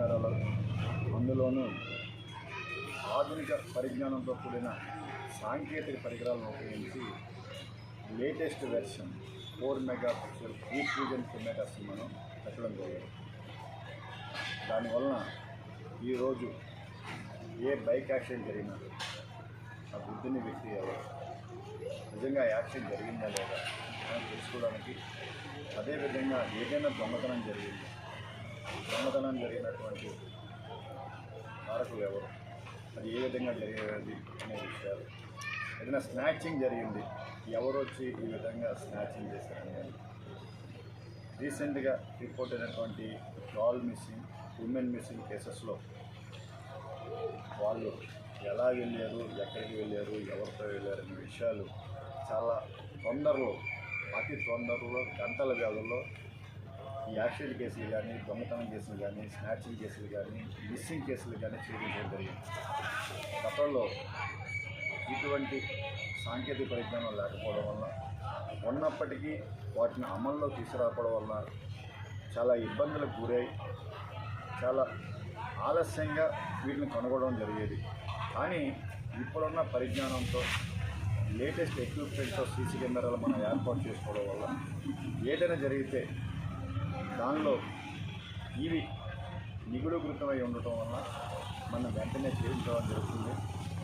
కెమెరాలు అందులోనూ ఆధునిక పరిజ్ఞానంతో కూడిన సాంకేతిక పరికరాలను ఉపయోగించి latest version four mega pixel ఈ ఫ్యూజన్ కెమెరాస్ మనం పెట్టడం జరిగింది. దానివలన ఈరోజు ఏ బైక్ యాక్సిడెంట్ జరిగినా ఆ బుద్ధిని వ్యక్తి ఎవరు? నిజంగా యాక్సిడెంట్ జరిగిందా లేదా అని తెలుసుకోవడానికి అదేవిధంగా ఏదైనా దొంగతనం జరిగింది? దొంగతనం జరిగినటువంటి కారకులు ఎవరు? అది ఏ విధంగా జరిగేది అనే విషయాలు. ఏదైనా స్నాచింగ్ జరిగింది. ఎవరు వచ్చి ఈ విధంగా స్నాచింగ్ చేశారని రీసెంట్గా రిపోర్ట్ అయినటువంటి డాల్ మిస్సింగ్ ఉమెన్ మిస్సింగ్ కేసెస్లో వాళ్ళు ఎలా వెళ్ళారు ఎక్కడికి వెళ్ళారు ఎవరితో వెళ్ళారు అనే విషయాలు చాలా తొందరలో అతి తొందరలో గంటల వ్యవధిలో ఈ యాక్సిడెంట్ కేసులు కానీ దొంగతనం కేసులు కానీ స్నాచింగ్ కేసులు కానీ మిస్సింగ్ కేసులు కానీ ఛేదించడం జరిగింది. గతంలో ఇటువంటి సాంకేతిక పరిజ్ఞానం లేకపోవడం వల్ల ఉన్నప్పటికీ వాటిని అమల్లో తీసుకురాకపోవడం వల్ల చాలా ఇబ్బందులకు గురై చాలా ఆలస్యంగా వీటిని కనుగొనడం జరిగేది. కానీ ఇప్పుడున్న పరిజ్ఞానంతో లేటెస్ట్ ఎక్విప్మెంట్తో సీసీ కెమెరాలు మనం ఏర్పాటు చేసుకోవడం వల్ల ఏదైనా జరిగితే దానిలో ఇవి నిగుడుకృతమై ఉండటం వల్ల మనం వెంటనే చేయించడం జరుగుతుంది.